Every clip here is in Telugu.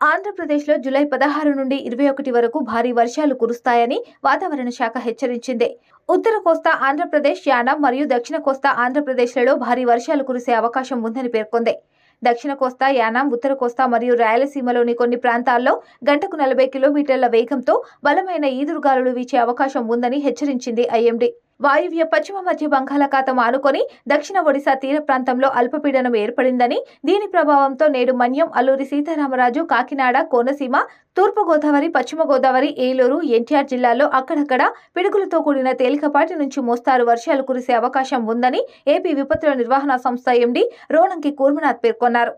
ఆంధ్రప్రదేశ్లో జూలై పదహారు నుండి ఇరవై ఒకటి వరకు భారీ వర్షాలు కురుస్తాయని వాతావరణ శాఖ హెచ్చరించింది. ఉత్తర కోస్తా ఆంధ్రప్రదేశ్ యానాం మరియు దక్షిణ కోస్తా ఆంధ్రప్రదేశ్లలో భారీ వర్షాలు కురిసే అవకాశం ఉందని పేర్కొంది. దక్షిణ కోస్తా యానాం ఉత్తర కోస్తా మరియు రాయలసీమలోని కొన్ని ప్రాంతాల్లో గంటకు నలభై కిలోమీటర్ల వేగంతో బలమైన ఈదురుగాలులు వీచే అవకాశం ఉందని హెచ్చరించింది ఐఎండీ. వాయువ్య పశ్చిమ మధ్య బంగాళాఖాతం ఆనుకొని దక్షిణ ఒడిశా తీర ప్రాంతంలో అల్పపీడనం ఏర్పడిందని దీని ప్రభావంతో నేడు మన్యం అల్లూరి సీతారామరాజు కాకినాడ కోనసీమ తూర్పు గోదావరి పశ్చిమ గోదావరి ఏలూరు ఎన్టీఆర్ జిల్లాల్లో అక్కడక్కడ పిడుగులతో కూడిన తేలికపాటి నుంచి మోస్తారు వర్షాలు కురిసే అవకాశం ఉందని ఏపీ విపత్తుల నిర్వహణ సంస్థ ఎండీ రోణంకి కూర్మనాథ్ పేర్కొన్నారు.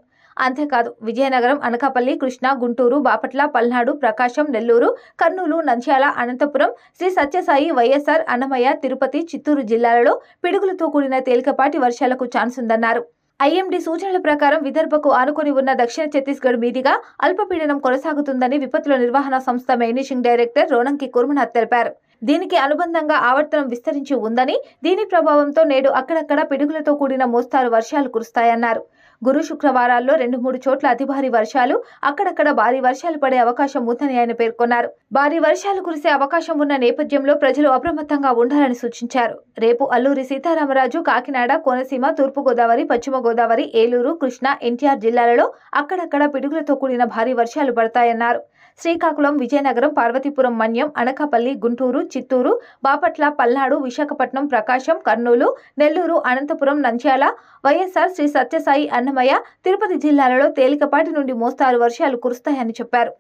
అంతేకాదు విజయనగరం అనకాపల్లి కృష్ణా గుంటూరు బాపట్ల పల్నాడు ప్రకాశం నెల్లూరు కర్నూలు నంద్యాల అనంతపురం శ్రీ సత్యసాయి వైఎస్ఆర్ అన్నమయ్య తిరుపతి చిత్తూరు జిల్లాలలో పిడుగులతో కూడిన తేలికపాటి వర్షాలకు ఛాన్స్ ఉందన్నారు. ఐఎండీ సూచనల ప్రకారం విదర్భకు ఆనుకొని ఉన్న దక్షిణ ఛత్తీస్గఢ్ మీదిగా అల్పపీడనం కొనసాగుతుందని విపత్తుల నిర్వహణ సంస్థ మేనేజింగ్ డైరెక్టర్ రోనంకి కుర్మనాథ్ తెలిపారు. దీనికి అనుబంధంగా ఆవర్తనం విస్తరించి ఉందని దీని ప్రభావంతో నేడు అక్కడక్కడ పిడుగులతో కూడిన మోస్తారు వర్షాలు కురుస్తాయన్నారు. గురు శుక్రవారాల్లో రెండు మూడు చోట్ల అతి భారీ వర్షాలు అక్కడక్కడ భారీ వర్షాలు పడే అవకాశం ఉందని ఆయన పేర్కొన్నారు. భారీ వర్షాలు కురిసే అవకాశం ఉన్న నేపథ్యంలో ప్రజలు అప్రమత్తంగా ఉండాలని సూచించారు. రేపు అల్లూరి సీతారామరాజు కాకినాడ కోనసీమ తూర్పు గోదావరి పశ్చిమ గోదావరి ఏలూరు కృష్ణా ఎన్టీఆర్ జిల్లాలలో అక్కడక్కడ పిడుగులతో కూడిన భారీ వర్షాలు పడతాయన్నారు. శ్రీకాకుళం విజయనగరం పార్వతీపురం మన్యం అనకాపల్లి గుంటూరు చిత్తూరు బాపట్ల పల్నాడు విశాఖపట్నం ప్రకాశం కర్నూలు నెల్లూరు అనంతపురం నంద్యాల వైఎస్ఆర్ శ్రీ సత్యసాయి అన్నమయ్య తిరుపతి జిల్లాలలో తేలికపాటి నుండి మోస్తారు వర్షాలు కురుస్తాయని చెప్పారు.